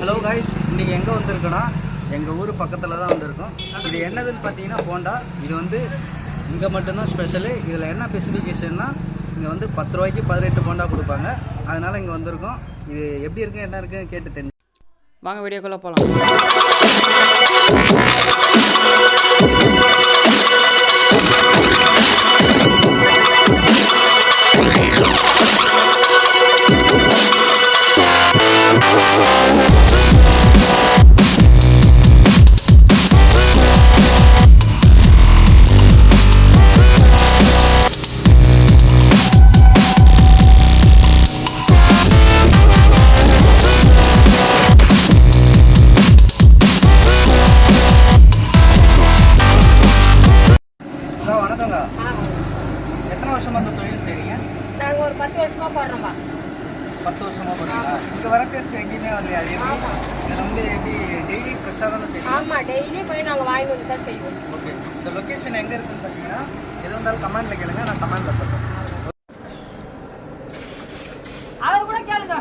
Hello guys இன்றைக்கி எங்கே வந்திருக்கோன்னா எங்கள் ஊர் பக்கத்தில் தான் வந்திருக்கோம். இது என்னதுன்னு பார்த்தீங்கன்னா போண்டா. இது வந்து இங்கே மட்டும்தான் ஸ்பெஷலு இதில் என்ன ஸ்பெசிஃபிகேஷன்னா இங்கே வந்து பத்து ரூபாய்க்கு பதினெட்டு போண்டா கொடுப்பாங்க. அதனால் இங்கே வந்திருக்கோம். இது எப்படி இருக்கு என்ன இருக்குன்னு கேட்டு தெரிஞ்சு வாங்க வீடியோக்குள்ளே போகலாம் வருஷமாக தொழில் செய்கிறீங்க நாங்க ஒரு பத்து வருஷமா போடுறோம்ப்பா பத்து வருஷமாக பண்ணுறீங்களா இங்கே வர டேஸ்ட் எங்கேயுமே வரலையா? எப்படி? இதில் வந்து எப்படி டெய்லி ஃப்ரெஷ்ஷாக தானே செய்றீங்க? ஆமா டெய்லி போய் நாங்க வாங்கி வந்து தான் செய்வோம். ஓகே இந்த லொக்கேஷன் எங்கே இருக்குன்னு பார்த்தீங்கன்னா எது வந்தாலும் கமெண்ட்டில் கேளுங்க நான் கமெண்ட்டில் சொல்கிறேன் அவர் கூட கேளுங்க.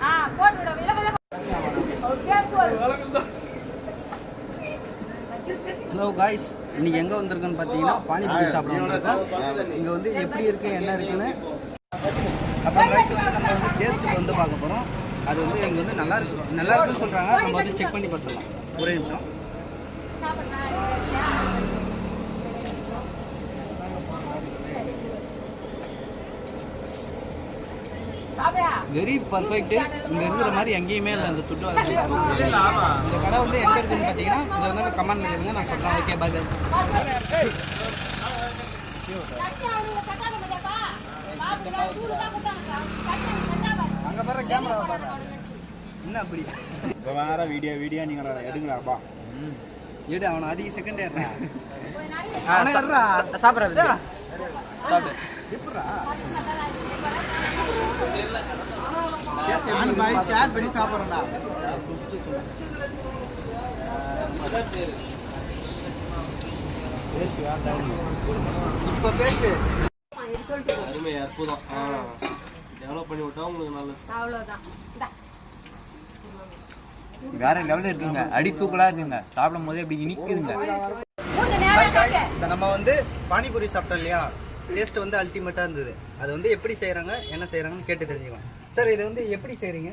ஆ போட்டு விட. வில வில. அவர் பேசுவார் ஹலோ காய்ஸ் இன்னைக்கு எங்கே வந்திருக்கோன்னு பார்த்தீங்கன்னா பானிபூரி சாப்பிட வந்திருக்கோம். இங்கே வந்து எப்படி இருக்கு என்ன இருக்குன்னு அப்புறம் காய்ஸ் வந்து நம்ம வந்து டேஸ்ட் வந்து பார்க்க போகிறோம் அது வந்து இங்கே வந்து நல்லா இருக்கு நல்லா இருக்குன்னு சொல்கிறாங்க நம்ம வந்து செக் பண்ணி பார்த்துடலாம். ஒரே நிமிஷம். வெரி பர்ஃபெக்ட் இங்கே இருக்கிற மாதிரி எங்கேயுமே இல்லை. இந்த சுற்று இந்த கடை வந்து எங்கே இருக்குன்னு பார்த்தீங்கன்னா இதை வந்து கமெண்ட் கேளுங்க நான் சொல்கிறேன் ஓகே பாய் அங்கே பாரு கேமரா பாரு. என்ன அப்படி? இப்போ வேற வீடியோ வீடியோ நீங்கள் எடுங்களாப்பா ஏடு அவனை அதிக செகண்ட் ஏறா சாப்பிட்றது. சாப்பிடு. எப்படா ஷேர் பண்ணி சாப்பிட்றேன்டா. இப்போ பேசு. அருமை அற்புதம். ஆ டெவலப் பண்ணி விட்டா உங்களுக்கு நல்லது. வேற லெவலில் இருக்குங்க. அடி தூக்கலாக இருக்குங்க. சாப்பிடும் போதே இப்படி இனிக்குதுங்க. நம்ம வந்து பானிபூரி சாப்பிட்டோம் இல்லையா? டேஸ்ட் வந்து அல்டிமேட்டாக இருந்தது. அது வந்து எப்படி செய்கிறாங்க என்ன செய்கிறாங்கன்னு கேட்டு தெரிஞ்சுக்கலாம். சார் இது வந்து எப்படி செய்கிறீங்க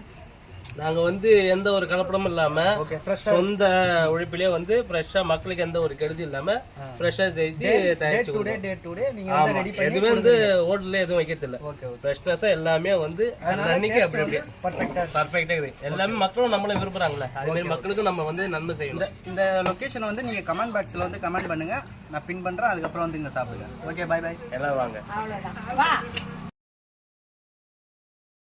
நாங்க வந்து எந்த ஒரு கலப்படமும் இல்லாம சொந்த உழைப்பிலே வந்து ஃப்ரெஷ்ஷா மக்களுக்கு எந்த ஒரு கெடுதி இல்லாம ஃப்ரெஷ்ஷா டே தயாரிச்சு டு டே கொடுப்போம். டே டு டே நீங்கள் வந்து ஆமா. ரெடி பண்ணி எதுவுமே வந்து ஹோட்டல்ல எதுவும் வைக்கிறது இல்ல. ஃப்ரெஷ்னஸா எல்லாமே வந்து அன்னைக்கு அப்படி அப்படி பர்ஃபெக்டாக பர்ஃபெக்டா இருக்குது. எல்லாமே மக்களும் நம்மள விரும்புறாங்களே அதே மாதிரி மக்களுக்கும் நம்ம வந்து நன்மை செய்யணும். இந்த லொக்கேஷனை வந்து நீங்கள் கமெண்ட் பாக்ஸில் வந்து கமெண்ட் பண்ணுங்கள் நான் பின் பண்ணுறேன் அதுக்கப்புறம் வந்து இங்கே சாப்பிடுங்க. ஓகே பை பை எல்லாம் வாங்க.